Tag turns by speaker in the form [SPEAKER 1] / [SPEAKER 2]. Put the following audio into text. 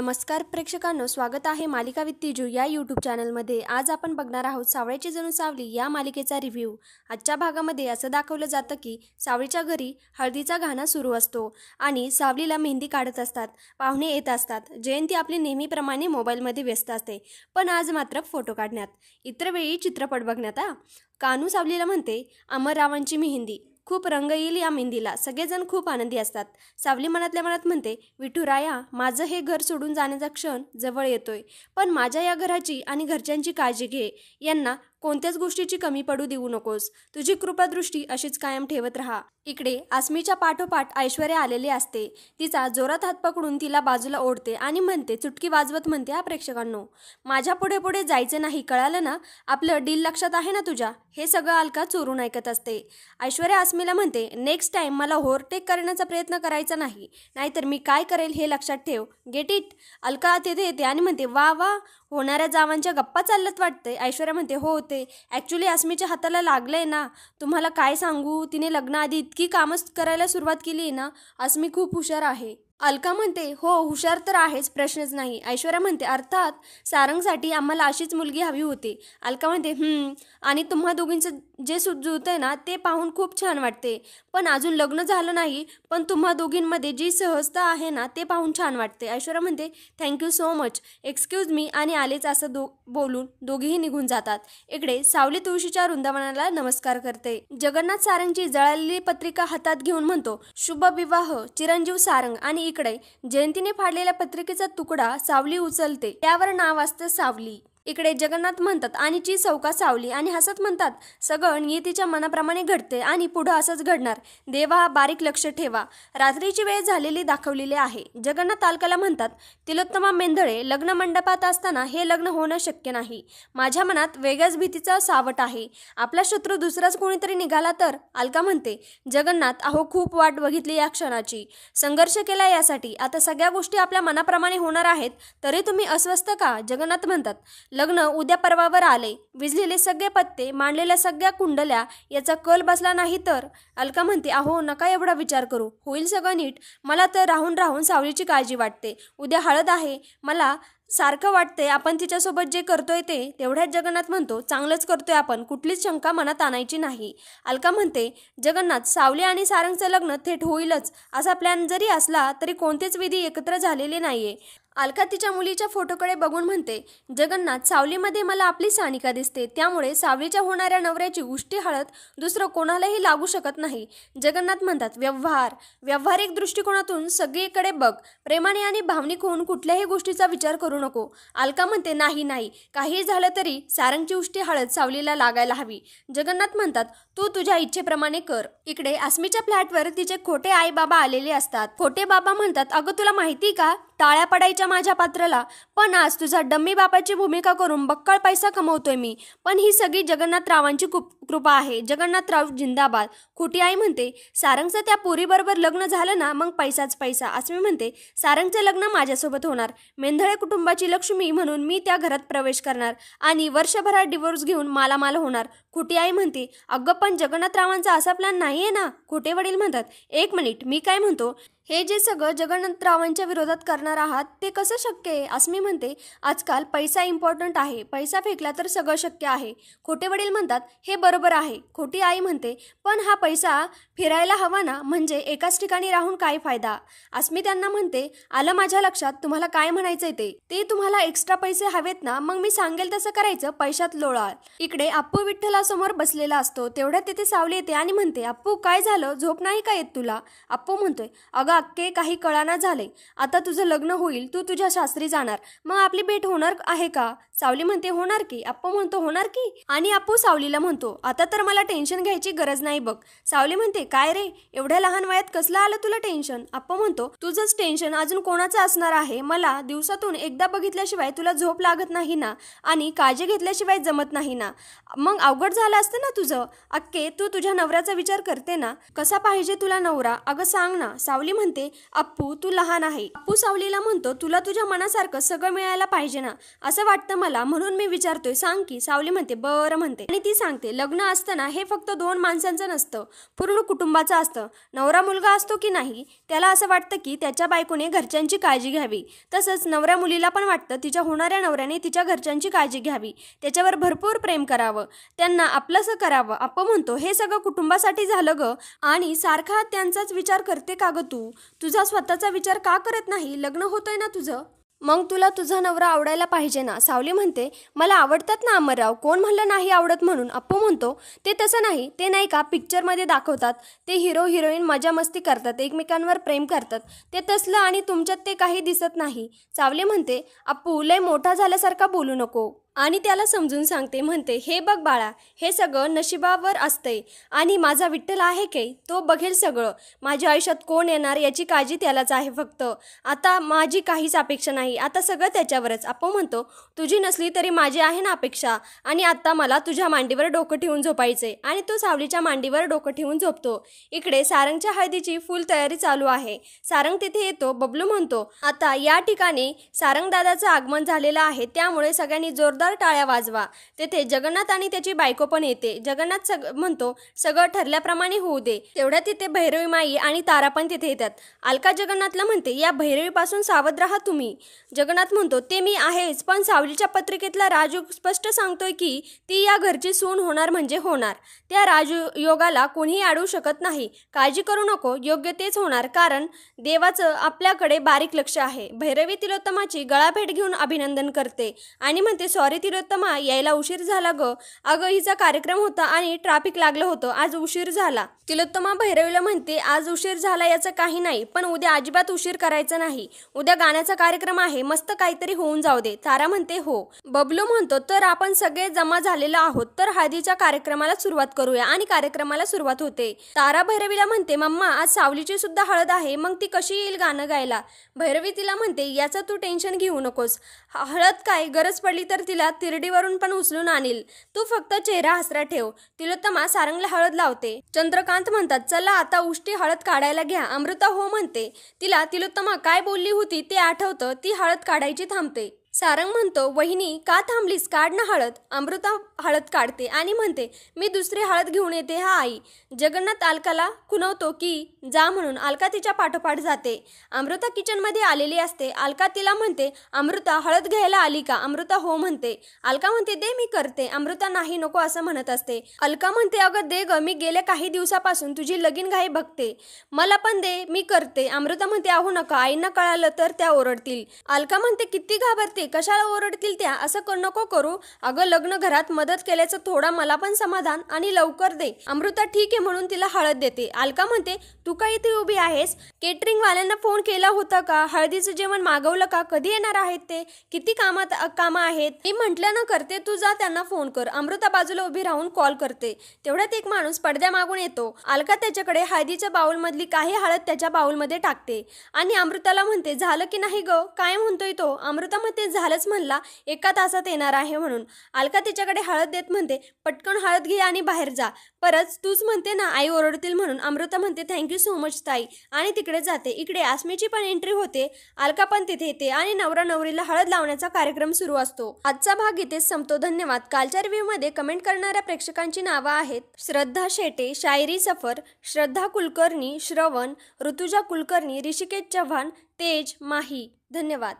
[SPEAKER 1] नमस्कार प्रेक्षकांनो स्वागत आहे मालिका वित्तीजू या यूट्यूब चॅनलमध्ये आज आपण बघणार आहोत सावळ्याची जणू सावली या मालिकेचा रिव्ह्यू आजच्या भागामध्ये असं दाखवलं जातं की सावळीच्या घरी हळदीचा घाणा सुरू असतो आणि सावलीला मेहंदी काढत असतात पाहुणे येत असतात. जयंती आपली नेहमीप्रमाणे मोबाईलमध्ये व्यस्त असते पण आज मात्र फोटो काढण्यात. इतर वेळी चित्रपट बघण्यात आ कानू सावलीला म्हणते अमररावांची मेहंदी. खूप रंग येईल या मेहंदीला. सगळेजण खूप आनंदी असतात. सावली मनातल्या मनात म्हणते विठुराया माझं हे घर सोडून जाण्याचा क्षण जवळ येतोय. पण माझ्या या घराची आणि घरच्यांची काळजी घे. यांना कोणत्याच गोष्टीची कमी पडू देऊ नकोस. तुझी कृपादृष्टी अशीच कायम ठेवत राहा. इकडे आसमीच्या पाठोपाठ ऐश्वर्या आलेली असते. तिचा जोरात हात पकडून तिला बाजूला ओढते आणि म्हणते चुटकी वाजवत म्हणते हा प्रेक्षकांनो माझ्या पुढे पुढे जायचं नाही कळालं ना? आपलं डील लक्षात आहे ना तुझ्या? हे सगळं अलका चोरून ऐकत असते. ऐश्वर्या आसमीला म्हणते नेक्स्ट टाइम मला ओव्हरटेक करण्याचा प्रयत्न करायचा नाही. नाहीतर मी काय करेल हे लक्षात ठेव. Get it. अलका तिथे येते आणि म्हणते वा वा होणाऱ्या जावांच्या गप्पा चाललत वाटते ऐश्वर्या म्हणते हो होते ॲक्च्युली अस्मीच्या हाताला लागलंय ना. तुम्हाला काय सांगू? तिने लग्नाआधी इतकी कामं करायला सुरुवात केली आहे ना. अस्मी खूप हुशार आहे. अलका म्हणते हो हुशार तर आहेच प्रश्नच नाही. ऐश्वर्या म्हणते अर्थात सारंगसाठी आम्हाला अशीच मुलगी हवी होती. अलका म्हणते आणि तुम्हा दोघींचं जे सु आहे ना ते पाहून खूप छान वाटते. पण अजून लग्न झालं नाही पण तुम्हा दोघींमध्ये जी सहजता आहे ना ते पाहून छान वाटते. ऐश्वर्या म्हणते thank you so much. Excuse me आणि आलेच असं दो बोलून दोघेही निघून जातात. इकडे सावली तुळशीच्या वृंदावनाला नमस्कार करते. जगन्नाथ सारंगची जळालेली पत्रिका हातात घेऊन म्हणतो शुभ विवाह चिरंजीव सारंग आणि इकडे जयंतीने फाडलेल्या पत्रिकेचा तुकडा सावली उचलते. त्यावर नाव असतं सावली. इकडे जगन्नाथ म्हणतात आणि ची चौका सावली आणि हसत म्हणतात सगळं नियतीच्या मनाप्रमाणे घडते आणि पुढं असंच घडणार. देवा बारीक लक्ष ठेवा. रात्रीची वेळ झालेली दाखवलेली आहे. जगन्नाथ तालकाला म्हणतात तिलोत्तमा मेंदळे लग्न मंडपात असताना हे लग्न होणं शक्य नाही. माझ्या मनात वेगळ्याच भीतीचा सावट आहे. आपला शत्रू दुसराच कोणीतरी निघाला तर? अलका म्हणते जगन्नाथ अहो खूप वाट बघितली या क्षणाची. संघर्ष केला यासाठी. आता सगळ्या गोष्टी आपल्या मनाप्रमाणे होणार आहेत. तरी तुम्ही अस्वस्थ का? जगन्नाथ म्हणतात लग्न उद्या परवावर आले. विजलेले सगळे पत्ते मांडलेल्या सगळ्या कुंडल्या याचा कल बसला नाही तर? अलका म्हणते अहो नका एवढा विचार करू. होईल सगळं नीट. मला तर राहून राहून सावलीची काळजी वाटते. उद्या हळद आहे. मला सारखं वाटतंय. आपण तिच्यासोबत जे करतोय ते तेवढ्याच जगन्नाथ म्हणतो चांगलंच करतोय आपण. कुठलीच शंका मनात आणायची नाही. अलका म्हणते जगन्नाथ सावली आणि सारंगचं लग्न थेट होईलच. असा प्लॅन जरी असला तरी कोणतेच विधी एकत्र झालेले नाहीये. अलका तिच्या मुलीच्या फोटोकडे बघून म्हणते जगन्नाथ सावलीमध्ये मला आपली सानिका दिसते. त्यामुळे सावलीच्या होणाऱ्या नवऱ्याची उष्टी हळद दुसरं कोणालाही लागू शकत नाही. जगन्नाथ म्हणतात व्यवहार. व्यावहारिक दृष्टिकोनातून सगळीकडे बघ. प्रेमाने आणि भावनिक होऊन कुठल्याही गोष्टीचा विचार करू नको. अलका म्हणते नाही नाही. काही झालं तरी सारंगची उष्टी हळद सावलीला लागायला हवी. जगन्नाथ म्हणतात तू तुझ्या इच्छेप्रमाणे कर. इकडे अस्मीच्या फ्लॅटवर तिचे खोटे आई बाबा आलेले असतात. खोटे बाबा म्हणतात अगं तुला माहिती का? टाळ्या पडायच्या माझ्या पात्राला. पण आज तुझा डम्मी बापाची भूमिका करून बक्कळ पैसा कमवतोय मी. पण ही सगळी जगन्नाथरावांची कुप कृपा आहे. जगन्नाथराव जिंदाबाद. खोटी आई म्हणते सारंगचं त्या पोरीबरोबर लग्न झालं ना मग पैसाच पैसा. असं मी म्हणते सारंगचं लग्न माझ्यासोबत होणार. मेंधळे कुटुंबाची लक्ष्मी म्हणून मी त्या घरात प्रवेश करणार आणि वर्षभरात डिवोर्स घेऊन मालामाल होणार. खोटी आई म्हणते अगं पण जगन्नाथरावांचा असा प्लॅन नाही आहे ना. खोटे वडील म्हणतात एक मिनिट मी काय म्हणतो? हे जे सगळं जगन्नाथरावांच्या विरोधात करणार आहात ते कसं शक्य आहे? अस्मी म्हणते. आजकाल पैसा इम्पॉर्टंट आहे. पैसा फेकला तर सगळं शक्य आहे. खोटे वडील म्हणतात हे बरोबर आहे. खोटी आई म्हणते पण हा पैसा फिरायला हवा ना म्हणजे एकाच ठिकाणी राहून काय फायदा? अस्मी त्यांना म्हणते. आलं माझ्या लक्षात तुम्हाला काय म्हणायचंय ते? ते तुम्हाला एक्स्ट्रा पैसे हवेत ना मग मी सांगेल तसं करायचं पैशात लोळाल. इकडे अप्पू समोर बसलेला असतो. तेवढ्यात तिथे सावली येते आणि म्हणते अप्पू काय झालं? झोप नाही का येत तुला? अप्पू म्हणतोय अगं अक्के काही कळाना झाले आता तुझं लग्न होईल तू तुझ्या शास्त्री जाणार. मग आपली भेट होणार आहे का? सावली म्हणते होणार की. अप्पू म्हणतो होणार की. आणि अप्पू सावलीला म्हणतो आता तर मला टेन्शन घ्यायची गरज नाही बघ. सावली म्हणते काय रे? एवढ्या लहान वयात कसलं आलं तुला टेन्शन? अप्पू म्हणतो तुझंच टेन्शन अजून कोणाचं असणार आहे? मला दिवसातून एकदा बघितल्याशिवाय तुला झोप लागत नाही ना आणि काळजी घेतल्याशिवाय जमत नाही ना. मग अवघड अवघड झालं असतं ना तुझं? अक्के तू तुझ्या नवऱ्याचा विचार करते ना? कसा पाहिजे तुला नवरा? अगं सांग ना. सावली म्हणते अप्पू तू लहान आहे. अप्पू सावलीला म्हणतो तुला तुझ्या मनासारखं सगळं मिळायला पाहिजे ना. असं वाटतं मला. म्हणून मी विचारतोय सांग की. सावली म्हणते बरं म्हणते. आणि ती सांगते लग्न असताना हे फक्त दोन माणसांचं नसतं. पूर्ण कुटुंबाचं असतं. नवरा मुलगा असतो की नाही त्याला असं वाटतं की त्याच्या बायकोने घरच्यांची काळजी घ्यावी. तसंच नवऱ्या मुलीला पण वाटतं तिच्या होणाऱ्या नवऱ्याने तिच्या घरच्यांची काळजी घ्यावी. त्याच्यावर भरपूर प्रेम करावं. त्यांना आपलंसं करावं. आपण म्हणतो हे सगळं कुटुंबासाठी झालं ग. आणि सारखा त्यांचाच विचार करते का ग तू? तुझा स्वतःचा विचार का करत नाही? लग्न होतंय ना तुझं? मग तुला तुझा नवरा आवडायला पाहिजे ना? सावली म्हणते मला आवडतात ना अमरराव. कोण म्हणलं नाही आवडत म्हणून? अप्पू म्हणतो ते तसं नाही. ते नाही का पिक्चरमध्ये दाखवतात? ते हिरो हिरोईन मजा मस्ती करतात. एकमेकांवर प्रेम करतात. ते तसलं आणि तुमच्यात ते काही दिसत नाही. सावली म्हणते अप्पू लय मोठा झाल्यासारखा बोलू नको. आणि त्याला समजून सांगते म्हणते हे बघ बाळा हे सगळं नशिबावर असतंय. आणि माझा विठ्ठल आहे की? तो बघेल सगळं. माझ्या आयुष्यात कोण येणार याची काळजी त्यालाच आहे फक्त. आता माझी काहीच अपेक्षा नाही. आता सगळं त्याच्यावरच. आपण म्हणतो तुझी नसली तरी माझी आहे ना अपेक्षा? आणि आत्ता मला तुझ्या मांडीवर डोकं ठेवून झोपायचंय. आणि तो सावलीच्या मांडीवर डोकं ठेवून झोपतो. इकडे सारंगच्या हळदीची फुल तयारी चालू आहे. सारंग तिथे येतो बबलू म्हणतो आता या ठिकाणी सारंगदादाचं आगमन झालेलं आहे. त्यामुळे सगळ्यांनी जोरदार टाळ्या वाजवा. तेथे जगन्नाथ आणि त्याची बायको पण येते. जगन्नाथ सग म्हणतो सगळं ठरल्याप्रमाणे होऊ दे. तेवढ्या तिथे भैरवी माई आणि तारा पण तिथे येतात. अलका जगन्नाथला म्हणते या भैरवीपासून सावध राहा तुम्ही. जगन्नाथ म्हणतो ते मी आहेच पण सावलीच्या पत्रिकेतला राजू स्पष्ट सांगतोय की ती या घरची सून होणार म्हणजे होणार. त्या राजू योगाला कोणीही अडवू शकत नाही. काळजी करू नको योग्य तेच होणार कारण देवाचं आपल्याकडे बारीक लक्ष आहे. भैरवी तिलोत्तमाची गळाभेट घेऊन अभिनंदन करते आणि म्हणते सॉरी तिलोत्तमा यायला उशीर झाला ग. अगं हिचा कार्यक्रम होता आणि ट्रॅफिक लागलं होतं. आज उशीर झाला. तिलोत्तमा भैरवीला म्हणते आज उशीर झाला याचं काही नाही पण उद्या अजिबात उशीर करायचा नाही. उद्या गाण्याचा कार्यक्रम आहे मस्त काहीतरी होऊन जाऊ दे. तारा म्हणते हो. बबलू म्हणतो तर आपण सगळे जमा झालेलो आहोत तर हळदीच्या कार्यक्रमाला सुरुवात करूया. आणि कार्यक्रमाला सुरुवात होते. तारा भैरवीला म्हणते मम्मा आज सावलीची सुद्धा हळद आहे मग ती कशी येईल गाणं गायला? भैरवी तिला म्हणते याचं तू टेन्शन घेऊ नकोस. हळद काय? गरज पडली तर तिला तिरडीवरून पण उचलून आणील. तू फक्त चेहरा हसरा ठेव. तिलोत्तमा सारंगला हळद लावते. चंद्रकांत म्हणतात चला आता उष्टी हळद काढायला घ्या. अमृता हो म्हणते तिला तिलोत्तमा काय बोलली होती ते आठवतं. ती हळद काढायची थांबते. सारंग म्हणतो वहिनी का थांबलीस? काढ ना हळद. अमृता हळद काढते आणि म्हणते मी दुसरी हळद घेऊन येते हा आई. जगन्नाथ अलकाला खुनवतो की जा म्हणून. अलका तिच्या पाठोपाठ जाते. अमृता किचनमध्ये आलेली असते. अलका तिला म्हणते अमृता हळद घ्यायला आली का? अमृता हो म्हणते. अलका म्हणते दे मी करते. अमृता नाही नको असं म्हणत असते. अलका म्हणते अगं दे ग मी गेल्या काही दिवसापासून तुझी लगीन घाई बघते. मला पण दे मी करते. अमृता म्हणते आहो नका आईंना कळालं तर त्या ओरडतील. अलका म्हणते किती घाबरते कशाला ओरडतील त्या असं नको करू. अगं लग्न घरात मदत केल्याचं थोडा मला पण समाधान आणि लवकर दे. अमृता ठीक आहे म्हणून तिला हळद देते. अलका म्हणते तू का इथे उभी आहेस? केटरिंग वाल्यांना फोन केला होता का? हळदीचं जेवण मागवलं का? कधी येणार आहेत ते? किती कामात कामं आहेत? मी म्हटलं ना करते. तू जा त्यांना फोन कर. अमृता बाजूला उभी राहून कॉल करते. तेवढ्यात एक माणूस पडद्या मागून येतो. अलका त्याच्याकडे हळदीच्या बाउलमधली काही हळद त्याच्या बाउलमध्ये टाकते आणि अमृताला म्हणते झालं की नाही ग? काय म्हणतोय तो? अमृता म्हणते झालंच म्हणला एका तासात येणार आहे म्हणून. अलका तिच्याकडे हळद देत म्हणते पटकन हळद घे आणि बाहेर जा. परत तूच म्हणते ना आई ओरडतील म्हणून. अमृता म्हणते थँक्यू सो मच ताई. आणि तिकडे जाते. इकडे आसमीची पण एंट्री होते. अलका पण तिथे येते आणि नवरा नवरीला हळद लावण्याचा कार्यक्रम सुरू असतो. आजचा भाग इथेच संपतो. धन्यवाद. कालच्या रिव्ह्यूमध्ये कमेंट करणाऱ्या प्रेक्षकांची नावं आहेत. श्रद्धा शेटे शायरी सफर श्रद्धा कुलकर्णी श्रवण ऋतुजा कुलकर्णी ऋषिकेश चव्हाण तेज माही. धन्यवाद.